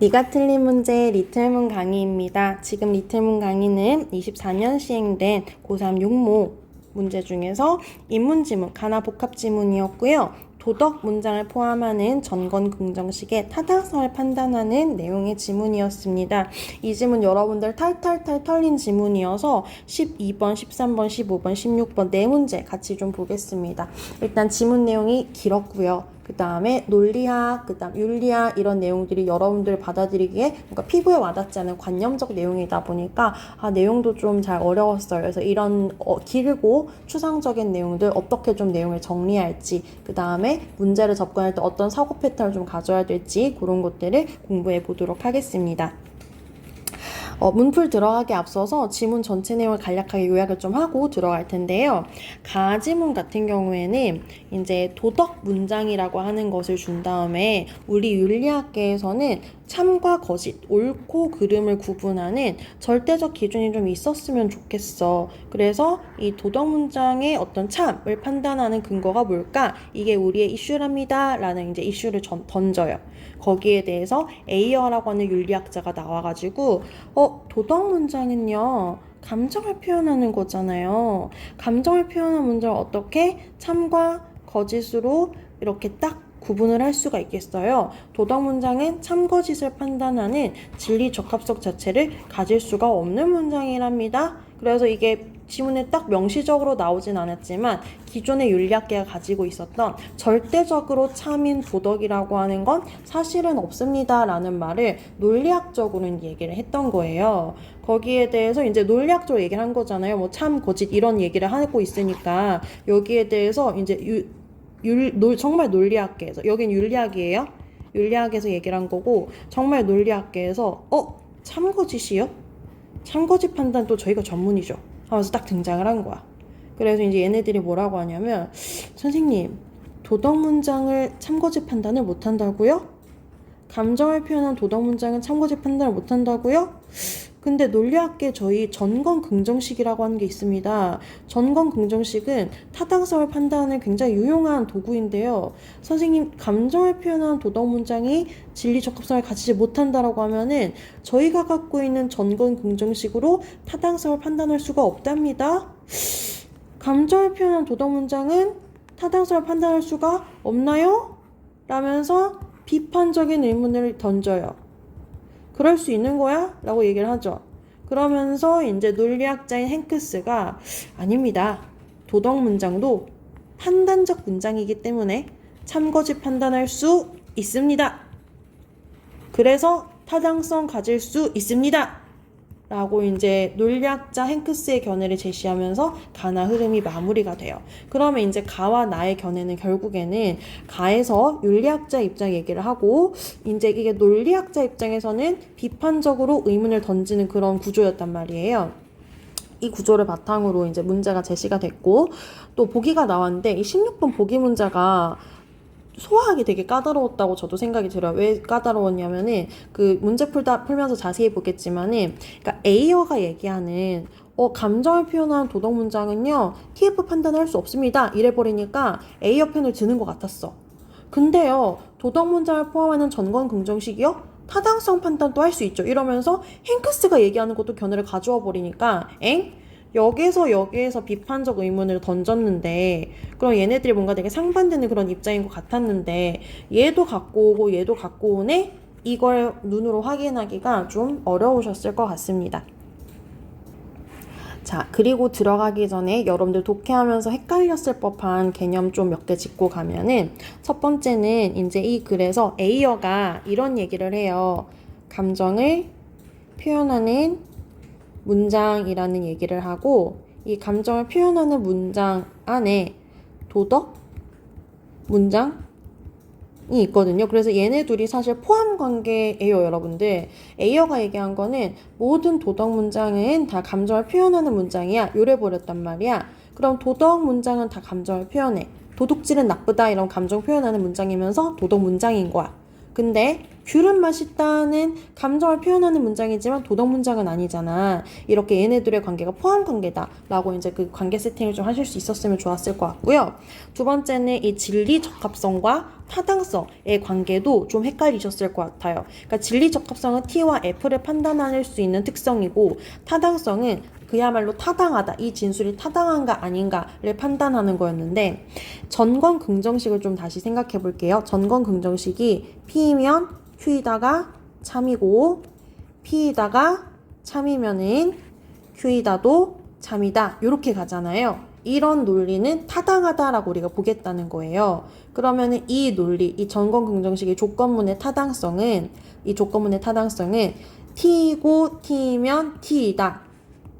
네가 틀린 문제 리틀문 강의입니다. 지금 리틀문 강의는 24년 시행된 고3 육모 문제 중에서 인문지문, 가나 복합지문이었고요. 도덕 문장을 포함하는 전건 긍정식의 타당성을 판단하는 내용의 지문이었습니다. 이 지문 여러분들 탈탈탈 털린 지문이어서 12번, 13번, 15번, 16번 네 문제 같이 좀 보겠습니다. 일단 지문 내용이 길었고요. 그 다음에 논리학, 그 다음 윤리학 이런 내용들이 여러분들 받아들이기에 뭔가 피부에 와닿지 않은 관념적 내용이다 보니까 아, 내용도 좀 잘 어려웠어요. 그래서 이런 어, 길고 추상적인 내용들 어떻게 좀 내용을 정리할지, 그 다음에 문제를 접근할 때 어떤 사고 패턴을 좀 가져야 될지 그런 것들을 공부해 보도록 하겠습니다. 어, 문풀 들어가기 앞서서 지문 전체 내용을 간략하게 요약을 좀 하고 들어갈 텐데요. 가지문 같은 경우에는 이제 도덕 문장이라고 하는 것을 준 다음에 우리 윤리학계에서는 참과 거짓, 옳고 그름을 구분하는 절대적 기준이 좀 있었으면 좋겠어. 그래서 이 도덕 문장의 어떤 참을 판단하는 근거가 뭘까? 이게 우리의 이슈랍니다. 라는 이제 이슈를 전, 던져요. 거기에 대해서 에이어라고 하는 윤리학자가 나와가지고, 어, 도덕 문장은요, 감정을 표현하는 거잖아요. 감정을 표현한 문장을 어떻게 참과 거짓으로 이렇게 딱 구분을 할 수가 있겠어요. 도덕 문장은 참거짓을 판단하는 진리 적합성 자체를 가질 수가 없는 문장이랍니다. 그래서 이게 지문에 딱 명시적으로 나오진 않았지만 기존의 윤리학계가 가지고 있었던 절대적으로 참인 도덕이라고 하는 건 사실은 없습니다라는 말을 논리학적으로는 얘기를 했던 거예요. 거기에 대해서 이제 논리학적으로 얘기를 한 거잖아요. 뭐 참, 거짓 이런 얘기를 하고 있으니까 여기에 대해서 이제 유, 윤, 논, 정말 논리학계에서 여긴 윤리학이에요. 윤리학에서 얘기를 한 거고 정말 논리학계에서 어 참거짓이요? 참거짓 판단 또 저희가 전문이죠. 하면서 딱 등장을 한 거야. 그래서 이제 얘네들이 뭐라고 하냐면 선생님 도덕 문장을 참거짓 판단을 못 한다고요? 감정을 표현한 도덕 문장은 참거짓 판단을 못 한다고요? 근데 논리학계 저희 전건 긍정식이라고 하는 게 있습니다. 전건 긍정식은 타당성을 판단하는 굉장히 유용한 도구인데요. 선생님, 감정을 표현한 도덕 문장이 진리 적합성을 가지지 못한다라고 하면은 저희가 갖고 있는 전건 긍정식으로 타당성을 판단할 수가 없답니다. 감정을 표현한 도덕 문장은 타당성을 판단할 수가 없나요? 라면서 비판적인 의문을 던져요. 그럴 수 있는 거야? 라고 얘기를 하죠. 그러면서 이제 논리학자인 행크스가 아닙니다. 도덕 문장도 판단적 문장이기 때문에 참거짓 판단할 수 있습니다. 그래서 타당성 가질 수 있습니다. 라고 이제 논리학자 행크스의 견해를 제시하면서 가나 흐름이 마무리가 돼요. 그러면 이제 가와 나의 견해는 결국에는 가에서 윤리학자 입장 얘기를 하고 이제 이게 논리학자 입장에서는 비판적으로 의문을 던지는 그런 구조였단 말이에요. 이 구조를 바탕으로 이제 문제가 제시가 됐고 또 보기가 나왔는데 이 16번 보기 문제가 소화하기 되게 까다로웠다고 저도 생각이 들어요. 왜 까다로웠냐면은 그 문제 풀다 풀면서 자세히 보겠지만은 그러니까 A어가 얘기하는 어, 감정을 표현한 도덕 문장은요, TF 판단할 수 없습니다. 이래 버리니까 A어 편을 드는 것 같았어. 근데요, 도덕 문장을 포함하는 전건 긍정식이요? 타당성 판단도 할 수 있죠. 이러면서 행크스가 얘기하는 것도 견해를 가져와 버리니까, 엥? 여기서 여기에서 비판적 의문을 던졌는데 그럼 얘네들이 뭔가 되게 상반되는 그런 입장인 것 같았는데 얘도 갖고 오고 얘도 갖고 오네 이걸 눈으로 확인하기가 좀 어려우셨을 것 같습니다. 자, 그리고 들어가기 전에 여러분들 독해하면서 헷갈렸을 법한 개념 좀 몇 개 짚고 가면은 첫 번째는 이제 이 글에서 A어가 이런 얘기를 해요. 감정을 표현하는 문장이라는 얘기를 하고 이 감정을 표현하는 문장 안에 도덕 문장이 있거든요. 그래서 얘네 둘이 사실 포함 관계예요, 여러분들. A어가 얘기한 거는 모든 도덕 문장은 다 감정을 표현하는 문장이야. 요래 버렸단 말이야. 그럼 도덕 문장은 다 감정을 표현해. 도둑질은 나쁘다 이런 감정 표현하는 문장이면서 도덕 문장인 거야. 근데 귤은 맛있다는 감정을 표현하는 문장이지만 도덕 문장은 아니잖아. 이렇게 얘네들의 관계가 포함 관계다라고 이제 그 관계 세팅을 좀 하실 수 있었으면 좋았을 것 같고요. 두 번째는 이 진리 적합성과 타당성의 관계도 좀 헷갈리셨을 것 같아요. 그러니까 진리 적합성은 T와 F를 판단할 수 있는 특성이고 타당성은 그야말로 타당하다. 이 진술이 타당한가 아닌가를 판단하는 거였는데 전건 긍정식을 좀 다시 생각해 볼게요. 전건 긍정식이 P이면 Q이다가 참이고 P이다가 참이면은 Q이다도 참이다. 이렇게 가잖아요. 이런 논리는 타당하다라고 우리가 보겠다는 거예요. 그러면은 이 논리, 이 전건 긍정식의 조건문의 타당성은 이 조건문의 타당성은 T이고 T면 T이다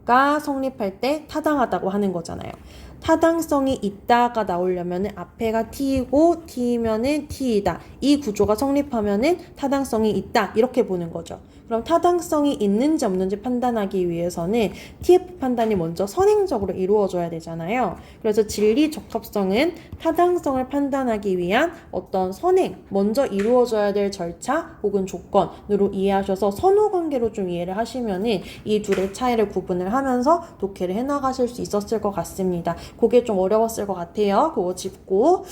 가 성립할 때 타당하다고 하는 거잖아요. 타당성이 있다가 나오려면은 앞에가 T이고 T면은 T이다. 이 구조가 성립하면은 타당성이 있다. 이렇게 보는 거죠. 그럼 타당성이 있는지 없는지 판단하기 위해서는 TF 판단이 먼저 선행적으로 이루어져야 되잖아요. 그래서 진리 적합성은 타당성을 판단하기 위한 어떤 선행, 먼저 이루어져야 될 절차 혹은 조건으로 이해하셔서 선후 관계로 좀 이해를 하시면은 이 둘의 차이를 구분을 하면서 독해를 해나가실 수 있었을 것 같습니다. 그게 좀 어려웠을 것 같아요. 그거 짚고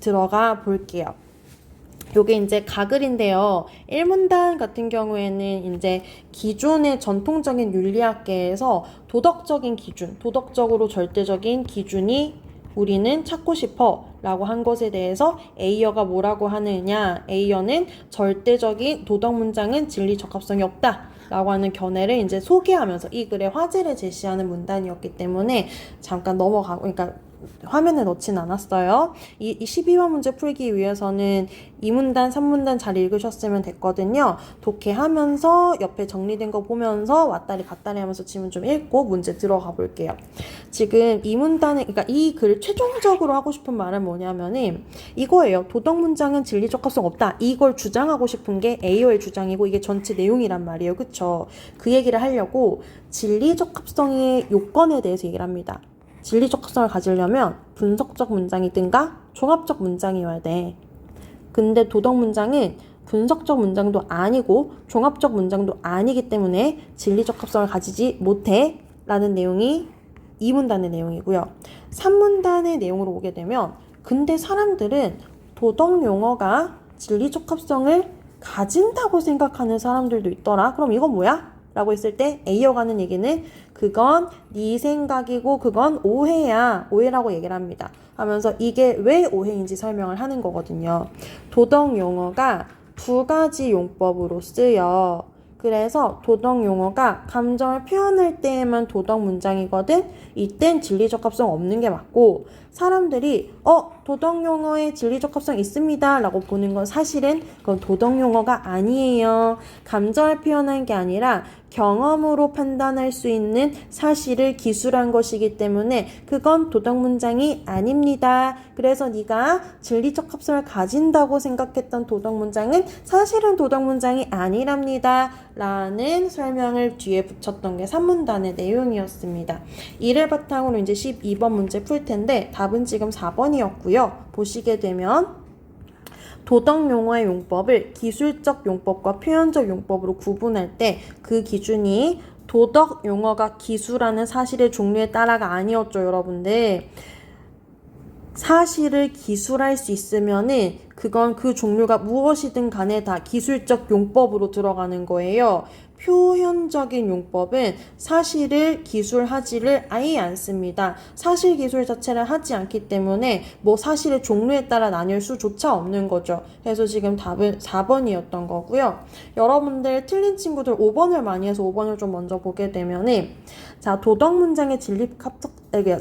들어가 볼게요. 요게 이제 가글인데요. 1문단 같은 경우에는 이제 기존의 전통적인 윤리학계에서 도덕적인 기준, 도덕적으로 절대적인 기준이 우리는 찾고 싶어 라고 한 것에 대해서 A어가 뭐라고 하느냐. A어는 절대적인 도덕 문장은 진리 적합성이 없다. 라고 하는 견해를 이제 소개하면서 이 글의 화제를 제시하는 문단이었기 때문에 잠깐 넘어가고, 그러니까 화면에 넣진 않았어요. 이, 이 12번 문제 풀기 위해서는 2문단, 3문단 잘 읽으셨으면 됐거든요. 독해하면서 옆에 정리된 거 보면서 왔다리 갔다리 하면서 지문 좀 읽고 문제 들어가 볼게요. 지금 2문단에, 그러니까 이 글 최종적으로 하고 싶은 말은 뭐냐면은 이거예요. 도덕 문장은 진리 적 합성 없다. 이걸 주장하고 싶은 게 A어의 주장이고 이게 전체 내용이란 말이에요. 그쵸? 그 얘기를 하려고 진리 적 합성의 요건에 대해서 얘기를 합니다. 진리 적합성을 가지려면 분석적 문장이든가 종합적 문장이어야 돼. 근데 도덕 문장은 분석적 문장도 아니고 종합적 문장도 아니기 때문에 진리 적 합성을 가지지 못해 라는 내용이 2문단의 내용이고요. 3문단의 내용으로 오게 되면 근데 사람들은 도덕 용어가 진리 적 합성을 가진다고 생각하는 사람들도 있더라. 그럼 이건 뭐야? 라고 했을 때 하는 얘기는 그건 네 생각이고 그건 오해야. 오해라고 얘기를 합니다. 하면서 이게 왜 오해인지 설명을 하는 거거든요. 도덕 용어가 두 가지 용법으로 쓰여. 그래서 도덕 용어가 감정을 표현할 때에만 도덕 문장이거든. 이땐 진리 적 합성 없는 게 맞고 사람들이 어 도덕 용어에 진리 적 합성 있습니다라고 보는 건 사실은 그건 도덕 용어가 아니에요. 감정을 표현한 게 아니라 경험으로 판단할 수 있는 사실을 기술한 것이기 때문에 그건 도덕 문장이 아닙니다. 그래서 네가 진리적 합성을 가진다고 생각했던 도덕 문장은 사실은 도덕 문장이 아니랍니다. 라는 설명을 뒤에 붙였던 게 3문단의 내용이었습니다. 이를 바탕으로 이제 12번 문제 풀 텐데 답은 지금 4번이었고요. 보시게 되면 도덕 용어의 용법을 기술적 용법과 표현적 용법으로 구분할 때 그 기준이 도덕 용어가 기술하는 사실의 종류에 따라가 아니었죠, 여러분들. 사실을 기술할 수 있으면은 그건 그 종류가 무엇이든 간에 다 기술적 용법으로 들어가는 거예요. 표현적인 용법은 사실을 기술하지를 아예 않습니다. 사실 기술 자체를 하지 않기 때문에 뭐 사실의 종류에 따라 나뉠 수조차 없는 거죠. 그래서 지금 답은 4번이었던 거고요. 여러분들 틀린 친구들 5번을 많이 해서 5번을 좀 먼저 보게 되면은 자 도덕 문장의 진리 합적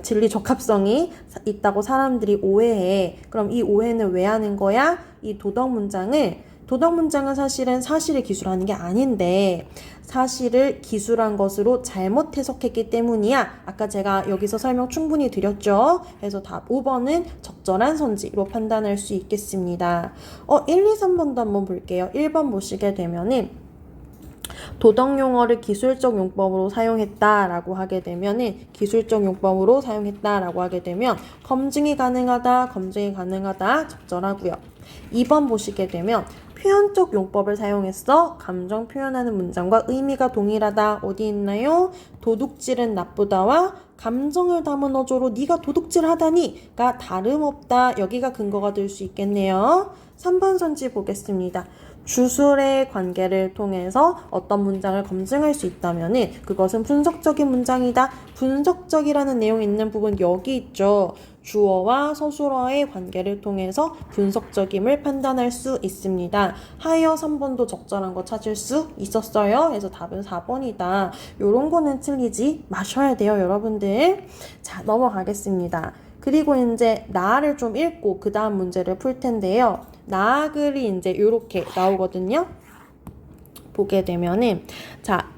진리 적합성이 있다고 사람들이 오해해. 그럼 이 오해는 왜 하는 거야? 이 도덕 문장을 도덕 문장은 사실은 사실을 기술하는 게 아닌데 사실을 기술한 것으로 잘못 해석했기 때문이야. 아까 제가 여기서 설명 충분히 드렸죠. 그래서 답 5번은 적절한 선지로 판단할 수 있겠습니다. 어, 1, 2, 3번도 한번 볼게요. 1번 보시게 되면은 도덕 용어를 기술적 용법으로 사용했다라고 하게 되면은 기술적 용법으로 사용했다라고 하게 되면 검증이 가능하다, 검증이 가능하다 적절하고요. 2번 보시게 되면 표현적 용법을 사용했어. 감정 표현하는 문장과 의미가 동일하다. 어디 있나요? 도둑질은 나쁘다와 감정을 담은 어조로 네가 도둑질하다니가 다름없다. 여기가 근거가 될 수 있겠네요. 3번 선지 보겠습니다. 주술의 관계를 통해서 어떤 문장을 검증할 수 있다면 은 그것은 분석적인 문장이다. 분석적이라는 내용이 있는 부분 여기 있죠. 주어와 서술어의 관계를 통해서 분석적임을 판단할 수 있습니다. 하여 3번도 적절한 거 찾을 수 있었어요. 그래서 답은 4번이다. 요런 거는 틀리지 마셔야 돼요, 여러분들. 자, 넘어가겠습니다. 그리고 이제 나를 좀 읽고 그 다음 문제를 풀 텐데요. 나글이 이제 이렇게 나오거든요. 보게 되면은 자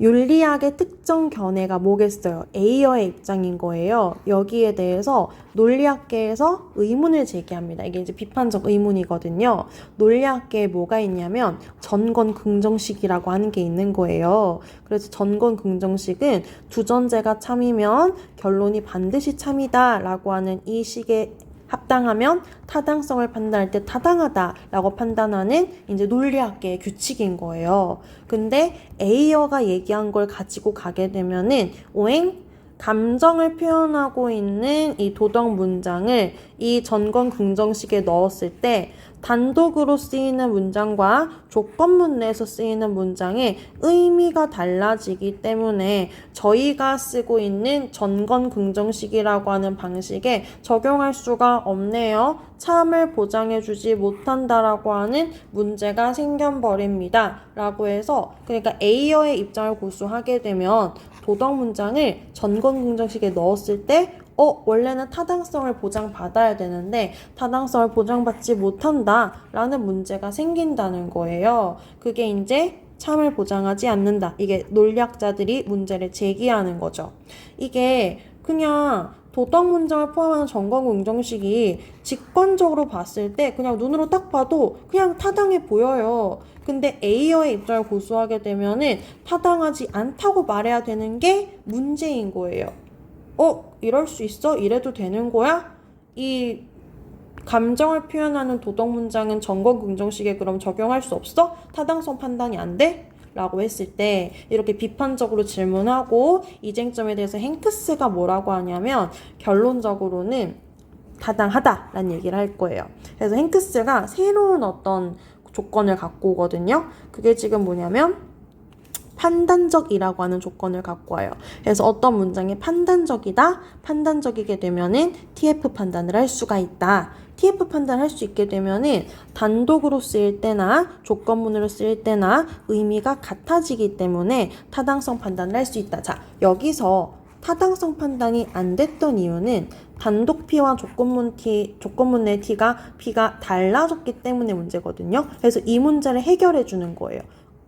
윤리학의 특정 견해가 뭐겠어요? A어의 입장인 거예요. 여기에 대해서 논리학계에서 의문을 제기합니다. 이게 이제 비판적 의문이거든요. 논리학계에 뭐가 있냐면 전건 긍정식이라고 하는 게 있는 거예요. 그래서 전건 긍정식은 두전제가 참이면 결론이 반드시 참이다라고 하는 이 식의 합당하면 타당성을 판단할 때 타당하다라고 판단하는 이제 논리학계의 규칙인 거예요. 근데 A어가 얘기한 걸 가지고 가게 되면은 오행 감정을 표현하고 있는 이 도덕 문장을 이 전건 긍정식에 넣었을 때 단독으로 쓰이는 문장과 조건문 내에서 쓰이는 문장의 의미가 달라지기 때문에 저희가 쓰고 있는 전건 긍정식이라고 하는 방식에 적용할 수가 없네요. 참을 보장해주지 못한다라고 하는 문제가 생겨버립니다. 라고 해서 그러니까 A어의 입장을 고수하게 되면 도덕 문장을 전건 긍정식에 넣었을 때 어, 원래는 타당성을 보장받아야 되는데 타당성을 보장받지 못한다 라는 문제가 생긴다는 거예요. 그게 이제 참을 보장하지 않는다. 이게 논리학자들이 문제를 제기하는 거죠. 이게 그냥 도덕 문장을 포함하는 전건 긍정식이 직관적으로 봤을 때 그냥 눈으로 딱 봐도 그냥 타당해 보여요. 근데 A어의 입장을 고수하게 되면은 타당하지 않다고 말해야 되는 게 문제인 거예요. 어, 이럴 수 있어? 이래도 되는 거야? 이 감정을 표현하는 도덕 문장은 전건 긍정식에 그럼 적용할 수 없어? 타당성 판단이 안 돼? 라고 했을 때 이렇게 비판적으로 질문하고 이쟁점에 대해서 행크스가 뭐라고 하냐면 결론적으로는 타당하다라는 얘기를 할 거예요. 그래서 행크스가 새로운 어떤 조건을 갖고 오거든요. 그게 지금 뭐냐면 판단적이라고 하는 조건을 갖고 와요. 그래서 어떤 문장이 판단적이다, 판단적이게 되면은 TF 판단을 할 수가 있다. TF 판단을 할 수 있게 되면은 단독으로 쓰일 때나 조건문으로 쓰일 때나 의미가 같아지기 때문에 타당성 판단을 할 수 있다. 자, 여기서 타당성 판단이 안 됐던 이유는 단독 P와 조건문 T, 조건문의 T가 P가 달라졌기 때문에 문제거든요. 그래서 이 문제를 해결해 주는 거예요.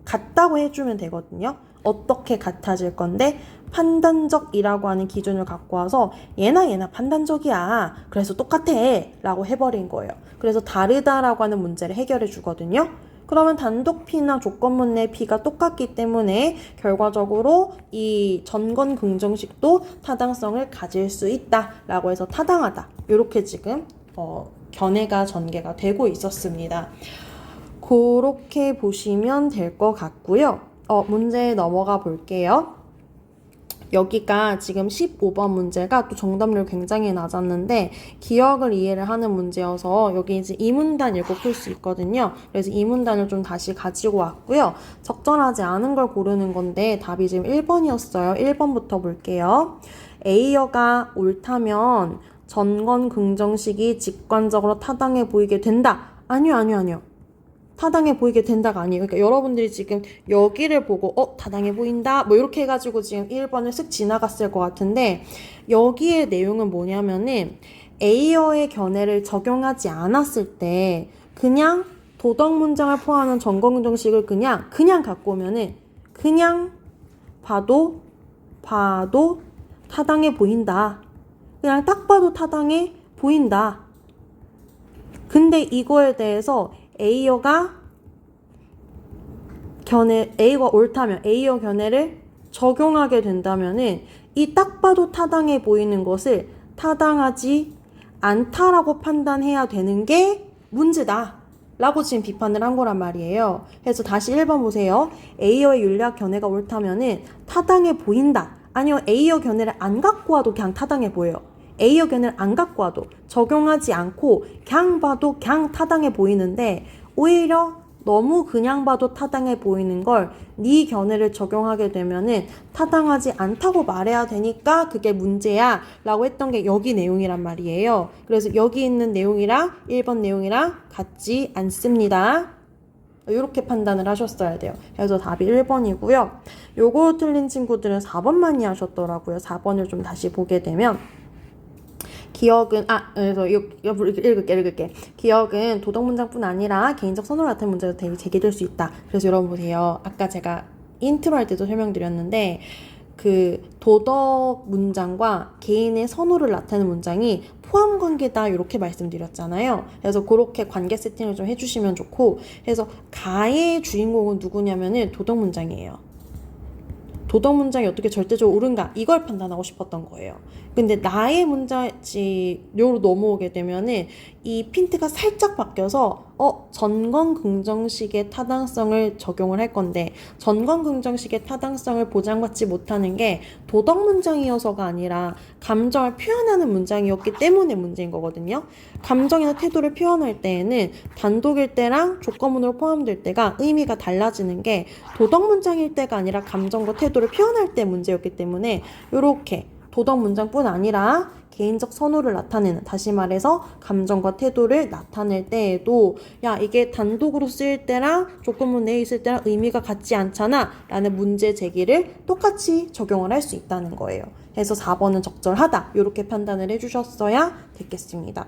같다고 해주면 되거든요. 어떻게 같아질 건데 판단적이라고 하는 기준을 갖고 와서 얘나 얘나 판단적이야. 그래서 똑같아. 라고 해버린 거예요. 그래서 다르다라고 하는 문제를 해결해 주거든요. 그러면 단독 P나 조건문 내 P가 똑같기 때문에 결과적으로 이 전건 긍정식도 타당성을 가질 수 있다라고 해서 타당하다. 이렇게 지금 어, 견해가 전개가 되고 있었습니다. 그렇게 보시면 될 것 같고요. 어, 문제 넘어가 볼게요. 여기가 지금 15번 문제가 또 정답률 굉장히 낮았는데 기억을 이해를 하는 문제여서 여기 이제 이 문단 읽고 풀 수 있거든요. 그래서 이 문단을 좀 다시 가지고 왔고요. 적절하지 않은 걸 고르는 건데 답이 지금 1번이었어요. 1번부터 볼게요. A어가 옳다면 전건 긍정식이 직관적으로 타당해 보이게 된다. 아니요, 아니요, 아니요. 타당해 보이게 된다가 아니에요. 그러니까 여러분들이 지금 여기를 보고 어 타당해 보인다 뭐 이렇게 해가지고 지금 1번을 쓱 지나갔을 것 같은데 여기의 내용은 뭐냐면은 A어의 견해를 적용하지 않았을 때 그냥 도덕 문장을 포함하는 전공정식을 그냥 그냥 갖고 오면은 그냥 봐도 봐도 타당해 보인다. 그냥 딱 봐도 타당해 보인다. 근데 이거에 대해서 A어가 견해 A가 옳다면 A어 견해를 적용하게 된다면은 이 딱 봐도 타당해 보이는 것을 타당하지 않다라고 판단해야 되는 게 문제다. 라고 지금 비판을 한 거란 말이에요. 그래서 다시 1번 보세요. A어의 윤리학 견해가 옳다면은 타당해 보인다. 아니요, A어 견해를 안 갖고 와도 그냥 타당해 보여요. A어 견해를 안 갖고 와도 적용하지 않고 그냥 봐도 그냥 타당해 보이는데 오히려 너무 그냥 봐도 타당해 보이는 걸 네 견해를 적용하게 되면은 타당하지 않다고 말해야 되니까 그게 문제야 라고 했던 게 여기 내용이란 말이에요. 그래서 여기 있는 내용이랑 1번 내용이랑 같지 않습니다. 이렇게 판단을 하셨어야 돼요. 그래서 답이 1번이고요. 요거 틀린 친구들은 4번 많이 하셨더라고요. 4번을 좀 다시 보게 되면 기억은 아 그래서 이거 이거 읽을게 읽을게 기억은 도덕 문장뿐 아니라 개인적 선호 같은 문제도 되게 제기될 수 있다. 그래서 여러분 보세요. 아까 제가 인트로 할 때도 설명드렸는데 그 도덕 문장과 개인의 선호를 나타내는 문장이 포함 관계다 이렇게 말씀드렸잖아요. 그래서 그렇게 관계 세팅을 좀 해주시면 좋고 그래서 가의 주인공은 누구냐면은 도덕 문장이에요. 도덕 문장이 어떻게 절대적으로 옳은가 이걸 판단하고 싶었던 거예요. 근데 나의 문자지로 넘어오게 되면은 이 핀트가 살짝 바뀌어서 어 전건 긍정식의 타당성을 적용을 할 건데 전건 긍정식의 타당성을 보장받지 못하는 게 도덕 문장이어서가 아니라 감정을 표현하는 문장이었기 때문에 문제인 거거든요. 감정이나 태도를 표현할 때에는 단독일 때랑 조건문으로 포함될 때가 의미가 달라지는 게 도덕 문장일 때가 아니라 감정과 태도를 표현할 때 문제였기 때문에 이렇게 도덕 문장뿐 아니라 개인적 선호를 나타내는 다시 말해서 감정과 태도를 나타낼 때에도 야 이게 단독으로 쓰일 때랑 조건문 내에 있을 때랑 의미가 같지 않잖아 라는 문제 제기를 똑같이 적용을 할 수 있다는 거예요. 그래서 4번은 적절하다 이렇게 판단을 해주셨어야 됐겠습니다.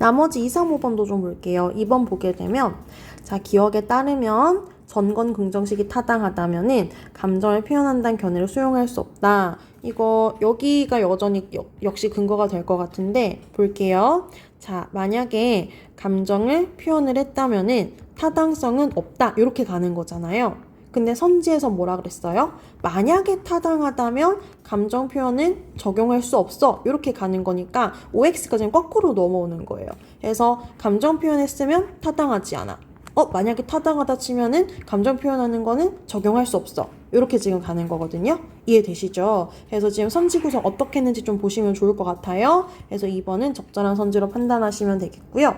나머지 2, 3, 5번도 좀 볼게요. 2번 보게 되면 자 기억에 따르면 전건 긍정식이 타당하다면은 감정을 표현한다는 견해를 수용할 수 없다. 이거 여기가 여전히 여- 역시 근거가 될 것 같은데 볼게요. 자 만약에 감정을 표현을 했다면은 타당성은 없다. 이렇게 가는 거잖아요. 근데 선지에서 뭐라 그랬어요? 만약에 타당하다면 감정 표현은 적용할 수 없어. 이렇게 가는 거니까 OX가 지금 거꾸로 넘어오는 거예요. 그래서 감정 표현했으면 타당하지 않아. 어, 만약에 타당하다 치면은 감정 표현하는 거는 적용할 수 없어. 이렇게 지금 가는 거거든요. 이해되시죠? 그래서 지금 선지 구성 어떻게 했는지 좀 보시면 좋을 것 같아요. 그래서 2번은 적절한 선지로 판단하시면 되겠고요.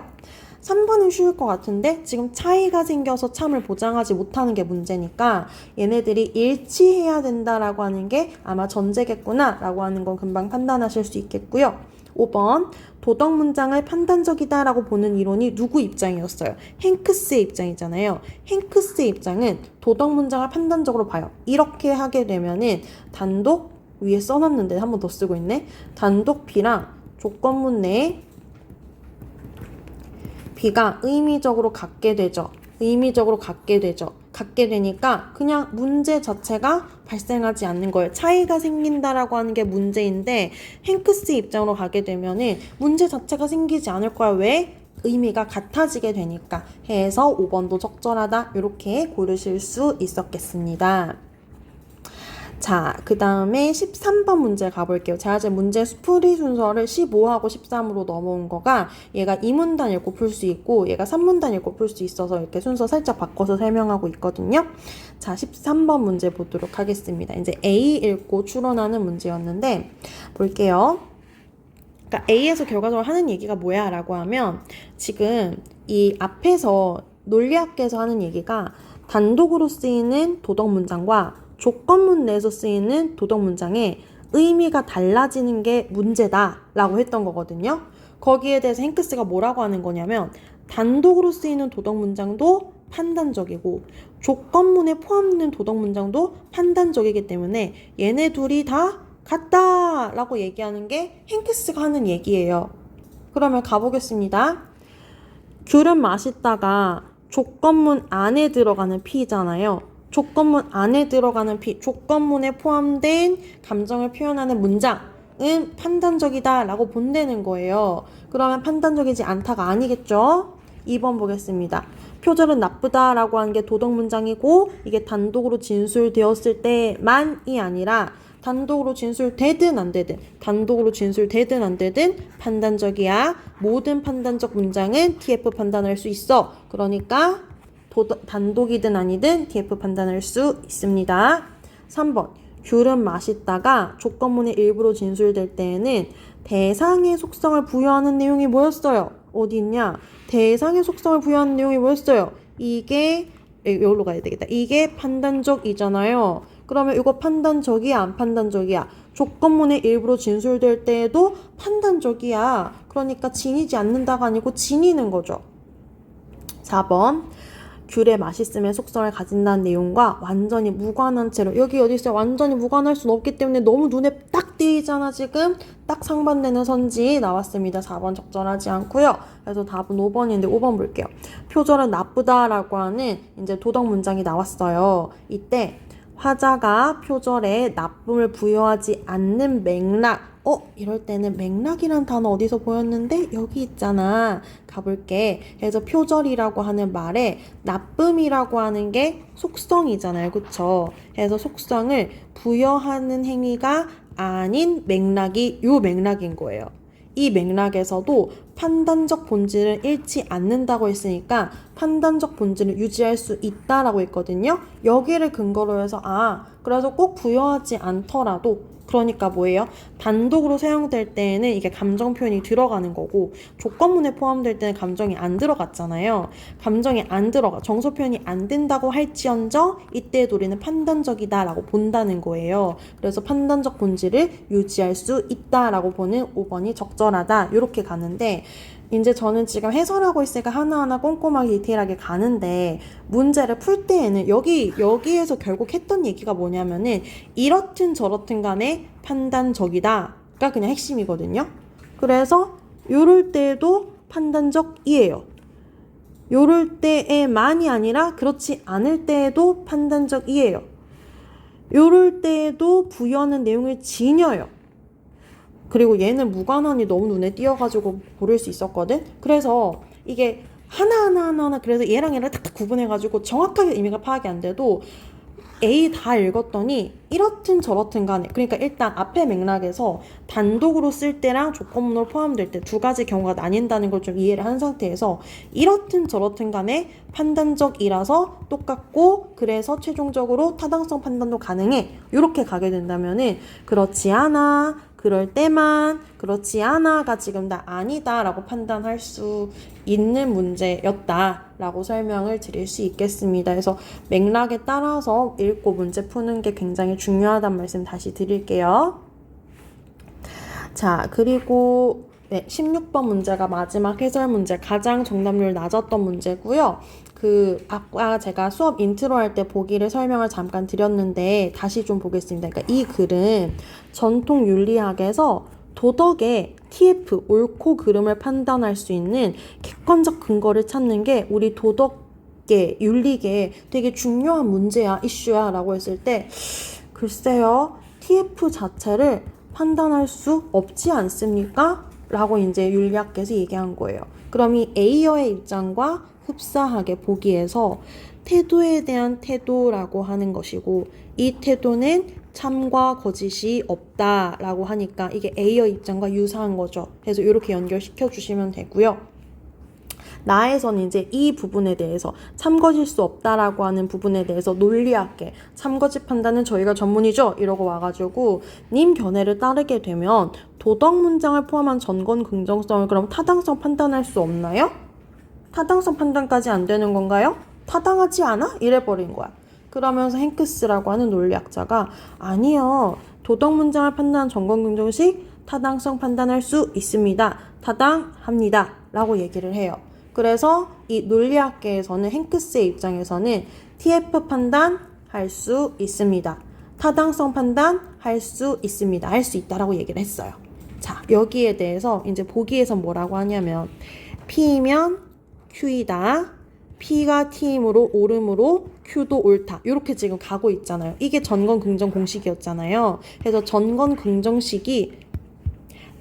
3번은 쉬울 것 같은데 지금 차이가 생겨서 참을 보장하지 못하는 게 문제니까 얘네들이 일치해야 된다라고 하는 게 아마 전제겠구나라고 하는 건 금방 판단하실 수 있겠고요. 5번 도덕 문장을 판단적이다라고 보는 이론이 누구 입장이었어요? 행크스의 입장이잖아요. 행크스의 입장은 도덕 문장을 판단적으로 봐요. 이렇게 하게 되면은 단독 위에 써놨는데 한 번 더 쓰고 있네. 단독 B랑 조건문 내에 B가 의미적으로 갖게 되죠. 의미적으로 갖게 되죠. 갖게 되니까 그냥 문제 자체가 발생하지 않는 거예요. 차이가 생긴다라고 하는 게 문제인데 행크스 입장으로 가게 되면은 문제 자체가 생기지 않을 거야. 왜? 의미가 같아지게 되니까 해서 5번도 적절하다. 이렇게 고르실 수 있었겠습니다. 자, 그 다음에 13번 문제 가볼게요. 제가 이제 문제 풀이 순서를 15하고 13으로 넘어온 거가 얘가 2문단 읽고 풀 수 있고 얘가 3문단 읽고 풀 수 있어서 이렇게 순서 살짝 바꿔서 설명하고 있거든요. 자, 13번 문제 보도록 하겠습니다. 이제 A 읽고 추론하는 문제였는데 볼게요. 그러니까 A에서 결과적으로 하는 얘기가 뭐야? 라고 하면 지금 이 앞에서 논리학계에서 하는 얘기가 단독으로 쓰이는 도덕 문장과 조건문 내에서 쓰이는 도덕 문장의 의미가 달라지는 게 문제다라고 했던 거거든요. 거기에 대해서 행크스가 뭐라고 하는 거냐면 단독으로 쓰이는 도덕 문장도 판단적이고 조건문에 포함된 도덕 문장도 판단적이기 때문에 얘네 둘이 다 같다라고 얘기하는 게 행크스가 하는 얘기예요. 그러면 가보겠습니다. 귤은 맛있다가 조건문 안에 들어가는 피잖아요. 조건문 안에 들어가는 피, 조건문에 포함된 감정을 표현하는 문장은 판단적이다 라고 본다는 거예요. 그러면 판단적이지 않다가 아니겠죠? 2번 보겠습니다. 표절은 나쁘다 라고 하는 게 도덕 문장이고 이게 단독으로 진술되었을 때만이 아니라 단독으로 진술되든 안 되든 단독으로 진술되든 안 되든 판단적이야. 모든 판단적 문장은 TF 판단할 수 있어. 그러니까 도- 단독이든 아니든 TF 판단할 수 있습니다. 3번. 귤은 맛있다가 조건문의 일부로 진술될 때에는 대상의 속성을 부여하는 내용이 뭐였어요? 어디 있냐? 대상의 속성을 부여하는 내용이 뭐였어요? 이게 여기로 가야 되겠다. 이게 판단적이잖아요. 그러면 이거 판단적이야, 안 판단적이야? 조건문의 일부로 진술될 때에도 판단적이야. 그러니까 지니지 않는다가 아니고 지니는 거죠. 4번. 귤의 맛있음의 속성을 가진다는 내용과 완전히 무관한 채로 여기 어디 있어요? 완전히 무관할 수는 없기 때문에 너무 눈에 딱 띄잖아 지금 딱 상반되는 선지 나왔습니다. 4번 적절하지 않고요. 그래서 답은 5번인데 5번 볼게요. 표절은 나쁘다라고 하는 이제 도덕 문장이 나왔어요. 이때 화자가 표절에 나쁨을 부여하지 않는 맥락 어? 이럴 때는 맥락이란 단어 어디서 보였는데? 여기 있잖아. 가볼게. 그래서 표절이라고 하는 말에 나쁨이라고 하는 게 속성이잖아요. 그쵸? 그래서 속성을 부여하는 행위가 아닌 맥락이 요 맥락인 거예요. 이 맥락에서도 판단적 본질을 잃지 않는다고 했으니까 판단적 본질을 유지할 수 있다라고 했거든요. 여기를 근거로 해서 아, 그래서 꼭 부여하지 않더라도 그러니까 뭐예요? 단독으로 사용될 때에는 이게 감정 표현이 들어가는 거고 조건문에 포함될 때는 감정이 안 들어갔잖아요. 감정이 안 들어가 정서 표현이 안 된다고 할지언정 이때의 우리는 판단적이다라고 본다는 거예요. 그래서 판단적 본질을 유지할 수 있다라고 보는 5번이 적절하다 이렇게 가는데 이제 저는 지금 해설하고 있으니까 하나하나 꼼꼼하게 디테일하게 가는데 문제를 풀 때에는 여기 여기에서 결국 했던 얘기가 뭐냐면은 이렇든 저렇든 간에 판단적이다가 그냥 핵심이거든요. 그래서 요럴 때에도 판단적이에요. 요럴 때에만이 아니라 그렇지 않을 때에도 판단적이에요. 요럴 때에도 부여하는 내용을 지녀요. 그리고 얘는 무관한이 너무 눈에 띄어가지고 고를 수 있었거든. 그래서 이게 하나하나 하나하나 그래서 얘랑 얘랑 탁탁 구분해가지고 정확하게 의미가 파악이 안 돼도 A 다 읽었더니 이렇든 저렇든 간에 그러니까 일단 앞에 맥락에서 단독으로 쓸 때랑 조건문으로 포함될 때 두 가지 경우가 나뉜다는 걸 좀 이해를 한 상태에서 이렇든 저렇든 간에 판단적이라서 똑같고 그래서 최종적으로 타당성 판단도 가능해 이렇게 가게 된다면은 그렇지 않아 그럴 때만 그렇지 않아가 지금 다 아니다라고 판단할 수 있는 문제였다라고 설명을 드릴 수 있겠습니다. 그래서 맥락에 따라서 읽고 문제 푸는 게 굉장히 중요하단 말씀 다시 드릴게요. 자, 그리고 네, 16번 문제가 마지막 해설 문제 가장 정답률 낮았던 문제고요. 그 아까 제가 수업 인트로 할 때 보기를 설명을 잠깐 드렸는데 다시 좀 보겠습니다. 그러니까 이 글은 전통 윤리학에서 도덕의 TF 옳고 그름을 판단할 수 있는 객관적 근거를 찾는 게 우리 도덕계 윤리계 되게 중요한 문제야 이슈야라고 했을 때 글쎄요 TF 자체를 판단할 수 없지 않습니까? 라고 이제 윤리학계에서 얘기한 거예요. 그럼 이 A어의 입장과 흡사하게 보기에서 태도에 대한 태도라고 하는 것이고 이 태도는 참과 거짓이 없다라고 하니까 이게 A어 입장과 유사한 거죠. 그래서 이렇게 연결시켜 주시면 되고요. 나에서는 이제 이 부분에 대해서 참거질 수 없다라고 하는 부분에 대해서 논리학계 참거짓 판단은 저희가 전문이죠 이러고 와가지고 님 견해를 따르게 되면 도덕 문장을 포함한 전건 긍정성을 그럼 타당성 판단할 수 없나요? 타당성 판단까지 안 되는 건가요? 타당하지 않아? 이래버린 거야. 그러면서 행크스라고 하는 논리학자가 아니요. 도덕 문장을 판단한 전건 긍정식 타당성 판단할 수 있습니다. 타당합니다. 라고 얘기를 해요. 그래서 이 논리학계에서는 행크스의 입장에서는 TF 판단 할 수 있습니다. 타당성 판단 할 수 있습니다. 할 수 있다라고 얘기를 했어요. 자, 여기에 대해서 이제 보기에서 뭐라고 하냐면 P면 Q이다. P가 T이므로 옳음으로 Q도 옳다. 이렇게 지금 가고 있잖아요. 이게 전건 긍정 공식이었잖아요. 그래서 전건 긍정식이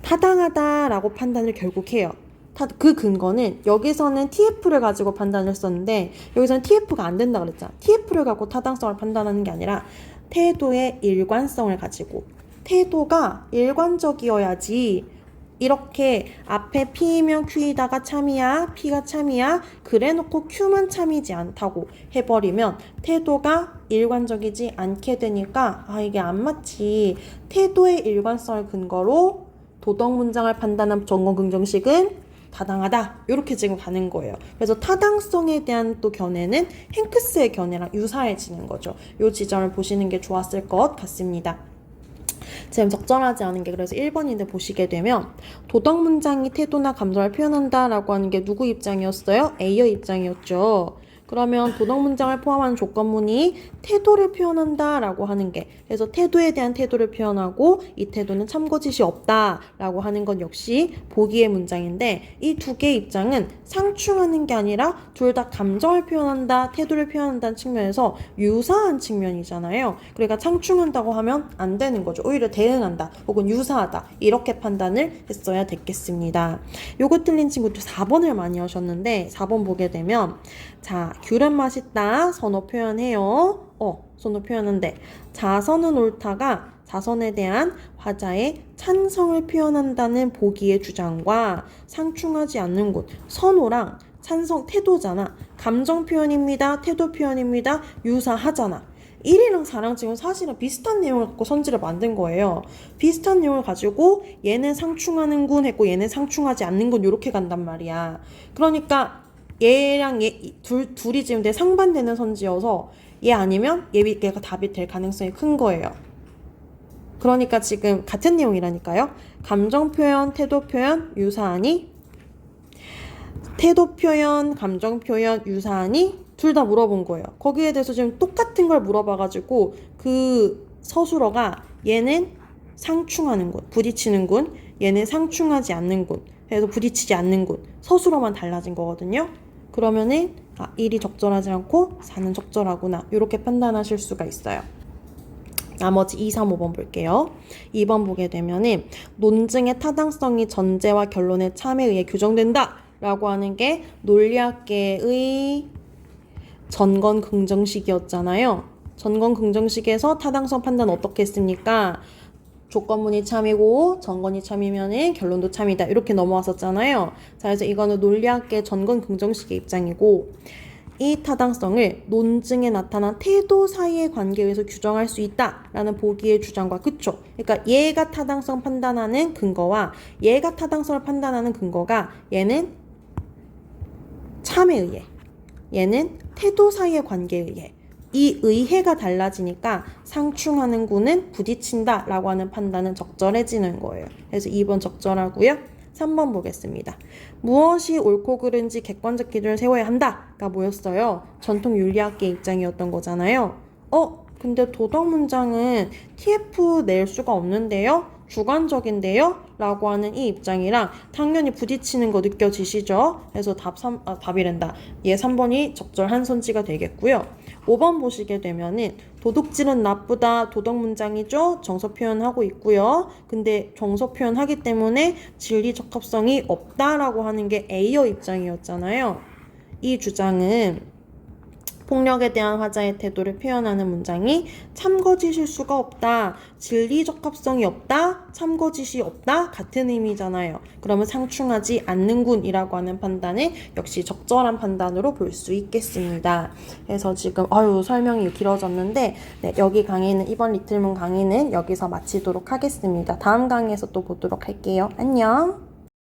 타당하다라고 판단을 결국 해요. 타- 그 근거는 여기서는 TF를 가지고 판단을 했었는데 여기서는 TF가 안 된다 그랬잖아. TF를 갖고 타당성을 판단하는 게 아니라 태도의 일관성을 가지고 태도가 일관적이어야지 이렇게 앞에 P이면 Q이다가 참이야, P가 참이야, 그래 놓고 Q만 참이지 않다고 해버리면 태도가 일관적이지 않게 되니까 아, 이게 안 맞지. 태도의 일관성을 근거로 도덕 문장을 판단한 전공 긍정식은 타당하다. 이렇게 지금 가는 거예요. 그래서 타당성에 대한 또 견해는 행크스의 견해랑 유사해지는 거죠. 이 지점을 보시는 게 좋았을 것 같습니다. 지금 적절하지 않은 게 그래서 1번인데 보시게 되면 도덕 문장이 태도나 감정을 표현한다라고 하는 게 누구 입장이었어요? A의 입장이었죠. 그러면 도덕 문장을 포함한 조건문이 태도를 표현한다라고 하는 게 그래서 태도에 대한 태도를 표현하고 이 태도는 참고짓이 없다라고 하는 건 역시 보기의 문장인데 이 두 개의 입장은 상충하는 게 아니라 둘 다 감정을 표현한다, 태도를 표현한다는 측면에서 유사한 측면이잖아요. 그러니까 상충한다고 하면 안 되는 거죠. 오히려 대응한다 혹은 유사하다 이렇게 판단을 했어야 됐겠습니다. 요거 틀린 친구들 4번을 많이 하셨는데 4번 보게 되면 자, 귤은 맛있다. 선호 표현해요. 어, 선호 표현한데. 자선은 옳다가 자선에 대한 화자의 찬성을 표현한다는 보기의 주장과 상충하지 않는 곳. 선호랑 찬성, 태도잖아. 감정 표현입니다. 태도 표현입니다. 유사하잖아. 1이랑 4랑 지금 사실은 비슷한 내용을 갖고 선지를 만든 거예요. 비슷한 내용을 가지고 얘는 상충하는군 했고 얘는 상충하지 않는군 이렇게 간단 말이야. 그러니까 얘랑 얘 둘, 둘이 지금 내 상반되는 선지여서 얘 아니면 얘, 얘가 답이 될 가능성이 큰 거예요. 그러니까 지금 같은 내용이라니까요. 감정 표현, 태도 표현 유사하니 태도 표현, 감정 표현 유사하니 둘 다 물어본 거예요. 거기에 대해서 지금 똑같은 걸 물어봐가지고 그 서술어가 얘는 상충하는군, 부딪히는군, 얘는 상충하지 않는군, 그래서 부딪히지 않는군. 서술어만 달라진 거거든요. 그러면은 아, 1이 적절하지 않고 4는 적절하구나. 이렇게 판단하실 수가 있어요. 나머지 2, 3, 5번 볼게요. 2번 보게 되면은 논증의 타당성이 전제와 결론의 참에 의해 규정된다. 라고 하는 게 논리학계의 전건 긍정식이었잖아요. 전건 긍정식에서 타당성 판단 어떻게 했습니까? 조건문이 참이고 전건이 참이면은 결론도 참이다. 이렇게 넘어왔었잖아요. 자, 그래서 이거는 논리학계 전건 긍정식의 입장이고 이 타당성을 논증에 나타난 태도 사이의 관계에 의해서 규정할 수 있다라는 보기의 주장과 그쵸? 그러니까 얘가 타당성 판단하는 근거와 얘가 타당성을 판단하는 근거가 얘는 참에 의해 얘는 태도 사이의 관계에 의해 이 의해가 달라지니까 상충하는 구는 부딪힌다 라고 하는 판단은 적절해지는 거예요. 그래서 2번 적절하고요. 3번 보겠습니다. 무엇이 옳고 그른지 객관적 기준을 세워야 한다가 뭐였어요? 전통 윤리학계 입장이었던 거잖아요. 어? 근데 도덕 문장은 TF 낼 수가 없는데요? 주관적인데요? 라고 하는 이 입장이랑 당연히 부딪히는 거 느껴지시죠? 그래서 답 3, 아, 답이란다. 얘 3번이 적절한 선지가 되겠고요. 5번 보시게 되면은 도둑질은 나쁘다. 도덕 문장이죠? 정서 표현하고 있고요. 근데 정서 표현하기 때문에 진리 적합성이 없다라고 하는 게 A여 입장이었잖아요. 이 주장은 폭력에 대한 화자의 태도를 표현하는 문장이 참거짓일 수가 없다. 진리 적합성이 없다. 참거짓이 없다. 같은 의미잖아요. 그러면 상충하지 않는군이라고 하는 판단은 역시 적절한 판단으로 볼 수 있겠습니다. 그래서 지금 아유 설명이 길어졌는데 네, 여기 강의는 이번 리틀문 강의는 여기서 마치도록 하겠습니다. 다음 강의에서 또 보도록 할게요. 안녕.